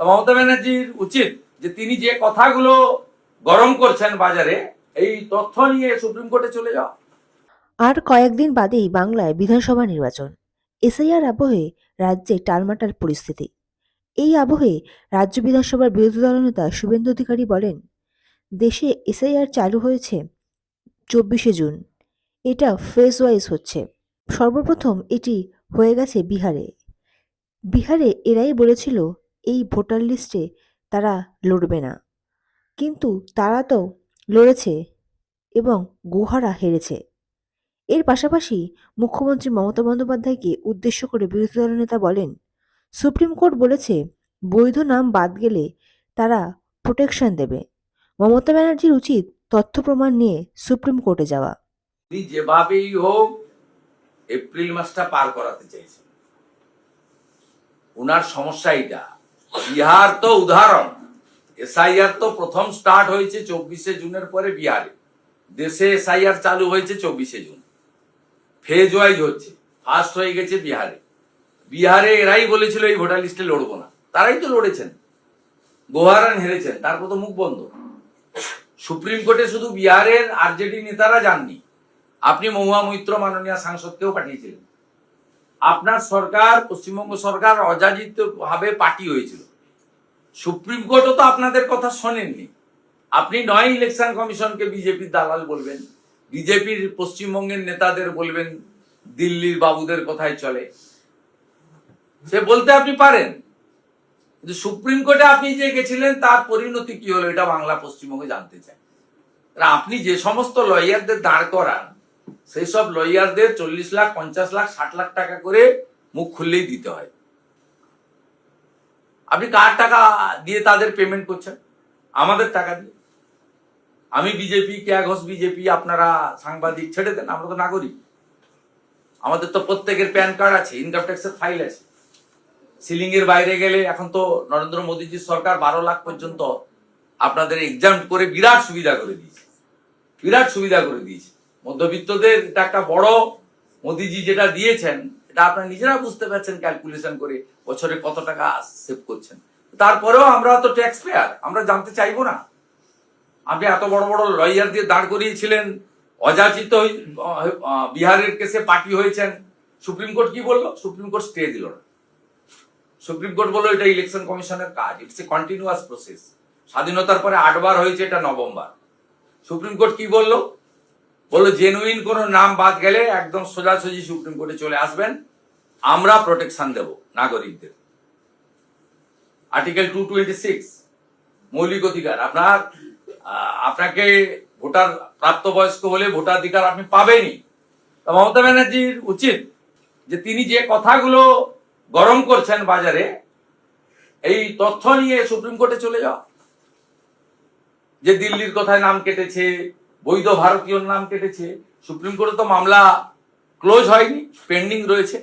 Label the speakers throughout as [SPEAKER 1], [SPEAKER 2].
[SPEAKER 1] মমতা ব্যানার্জির উচিত যে তিনি যে কথাগুলো গরম করছেন বাজারে, এই তথ্য নিয়ে সুপ্রিম কোর্টে চলে যাওয়া
[SPEAKER 2] আর কয়েকদিন বাদেই বাংলায় বিধানসভা নির্বাচন। এসআইআর আবহে রাজ্যে টালমাটাল পরিস্থিতি। এই আবহে রাজ্য বিধানসভার বিরোধী দলনেতা শুভেন্দু অধিকারী বলেন, দেশে এসআইআর চালু হয়েছে চব্বিশে জুন। এটা ফেজ ওয়াইজ হচ্ছে। সর্বপ্রথম এটি হয়ে গেছে বিহারে। বিহারে এরাই বলেছিল এই ভোটার লিস্টে তারা লড়বে না। কিন্তু তারা তো লড়েছে এবং গুহারা হেরেছে। এর পাশাপাশি মুখ্যমন্ত্রী মমতা বন্দ্যোপাধ্যায়কে উদ্দেশ্য করে বিরোধী দলনেতা বলেন, সুপ্রিম কোর্ট বলেছে বৈধ নাম বাদ গেলে তারা প্রোটেকশন দেবে। মমতা ব্যানার্জির উচিত তথ্য প্রমাণ নিয়ে সুপ্রিম কোর্টে যাওয়া।
[SPEAKER 1] যেভাবেই হোক এপ্রিল মাসটা পার করাতে চাইছেন। ওনার সমস্যা এটা বিহার তো উদাহরণ। এসআইআর তো প্রথম স্টার্ট হয়েছে চব্বিশে জুনের পরে বিহারে। দেশে এসআইআর চালু হয়েছে চব্বিশে জুন। ফেজ ওয়াইজ হচ্ছে। ফার্স্ট হয়ে গেছে বিহারে। বিহারে এরাই বলেছিল এই ভোটার লিস্টে লড়বো না। তারাই তো লড়েছেন। গোহারান হেরেছেন। তারপর তো মুখ বন্ধ। সুপ্রিম কোর্টে শুধু বিহারের আরজেডি নেতারা যাননি। আপনি মহুয়া মৈত্র মাননীয় সাংসদকেও পাঠিয়েছিলেন। আপনার সরকার, পশ্চিমবঙ্গ সরকার অযাচিত ভাবে পার্টি হয়েছিল। সুপ্রিম কোর্টও তো আপনাদের কথা শোনেননি। আপনি নয় ইলেকশন কমিশনকে বিজেপির দালাল বলবেন, বিজেপির পশ্চিমবঙ্গের নেতাদের বলবেন, দিল্লির বাবুদের কথাই চলে। সে বলতে আপনি পারেন, কিন্তু সুপ্রিম কোর্টে আপনি যে গেছিলেন, তার পরিণতি কি হলো এটা বাংলা পশ্চিমবঙ্গে জানতে চাই। আপনি যে সমস্ত লয়ারদের দাঁড় করান, সেই সব লয়ারদের চল্লিশ লাখ, পঞ্চাশ লাখ, ষাট লাখ টাকা করে মুখ খুললেই দিতে হয়। আপনি কার টাকা দিয়ে তাদের পেমেন্ট করছেন? আমাদের টাকা দিয়ে। আমি বিজেপি কেয়া ঘোষ বিজেপি আপনারা সাংবাদিক ছেড়ে দেন, আমরা তো নাগরিক। আমাদের তো প্রত্যেকের প্যান কার্ড আছে ইনকাম ট্যাক্সের ফাইল আছে। সিলিং এর বাইরে গেলে এখন তো নরেন্দ্র মোদীজির সরকার বারো লাখ পর্যন্ত আপনাদের এক্সাম করে বিরাট সুবিধা করে দিয়েছে। বিরাট সুবিধা করে দিয়েছে। মধ্যবিত্তদের এটা একটা বড় মোদিজি যেটা দিয়েছেন এটা আপনারা নিজেরা বুঝতে পারছেন ক্যালকুলেশন করে বছরে কত টাকা সেভ করছেন। তারপরেও আমরা তো ট্যাক্স পেয়ার আমরা জানতে চাইব না। আপনি এত বড় বড় লয়ার দিয়ে দাঁড় করিয়েছিলেন, অযাচিত বিহারের কেসে পার্টি হয়েছেন। সুপ্রিম কোর্ট কি বলল? সুপ্রিম কোর্ট স্টে দিল না। সুপ্রিম কোর্ট বলল, এটা ইলেকশন কমিশনের কাজ ইটস এ কন্টিনিউয়াস প্রসেস স্বাধীনতার পরে আটবার হয়েছে, এটা নভেম্বর। সুপ্রিম কোর্ট কি বলল? বলল জেনুইন কোনো নাম বাদ গেলে একদম সোজাসুজি সুপ্রিম কোর্টে চলে আসবেন। আমরা প্রোটেকশন দেব নাগরিকদের। আর্টিকেল টু টোয়েন্টি সিক্স মৌলিক অধিকার। আপনার আপনাকে ভোটার প্রাপ্তবয়স্ক হলে ভোটাধিকার আপনি পাবেনই। মমতা ব্যানার্জির উচিত যে তিনি যে কথাগুলো গরম করছেন বাজারে, এই তথ্য নিয়ে সুপ্রিম কোর্টে চলে যাওয়া যে দিল্লির কথায় নাম কেটেছে বৈধ ভারতীয় নাম কেটেছে। সুপ্রিম কোর্টে তো মামলা ক্লোজ হয়নি, পেন্ডিং রয়েছে।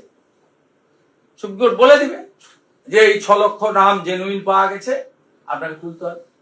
[SPEAKER 1] সুপ্রিম কোর্ট বলে দিবে যে এই ছ লক্ষ নাম জেনুইন পাওয়া গেছে, আপনাকে তুলতে হবে।